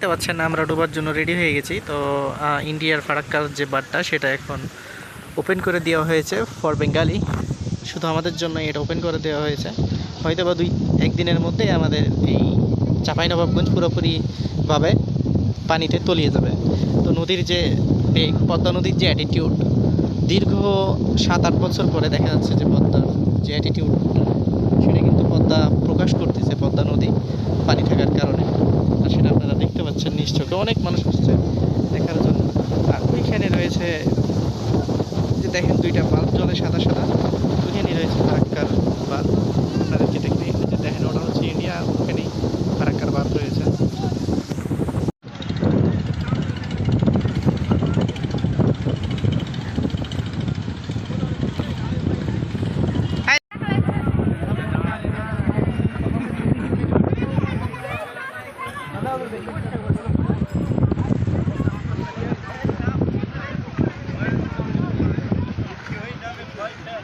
দেখতে পাচ্ছেন, আমরা ডোবার জন্য রেডি হয়ে গেছি। তো ইন্ডিয়ার ফারাক্কার যে বারটা, সেটা এখন ওপেন করে দেওয়া হয়েছে ফর বেঙ্গালি শুধু আমাদের জন্য এটা ওপেন করে দেওয়া হয়েছে। হয়তো বা দুই, একদিনের মধ্যে আমাদের এই চাঁপাইনবাবগঞ্জ পুরোপুরিভাবে পানিতে তলিয়ে যাবে। তো নদীর যে বেগ পদ্মা নদীর যে অ্যাটিটিউড দীর্ঘ সাত, আট বছর পরে দেখা যাচ্ছে যে পদ্মার যে অ্যাটিটিউড সেটা কিন্তু পদ্মা প্রকাশ করতেছে, পদ্মা নদী পানি থাকার কারণে আর সেটা আপনারা দেখতে নিশ্চয়ই অনেক মানুষ আসছে দেখার জন্য। আর ওইখানে রয়েছে, যে দেখেন দুইটা বাল্ব জলে সাদা সাদা। ওইখানেই রয়েছে ফারাক্কার বাল্ব। যেটা কিনে যে দেখেন ওটা হচ্ছে ইন্ডিয়া ওখানেই ফারাক্কার বাল্ব রয়েছে।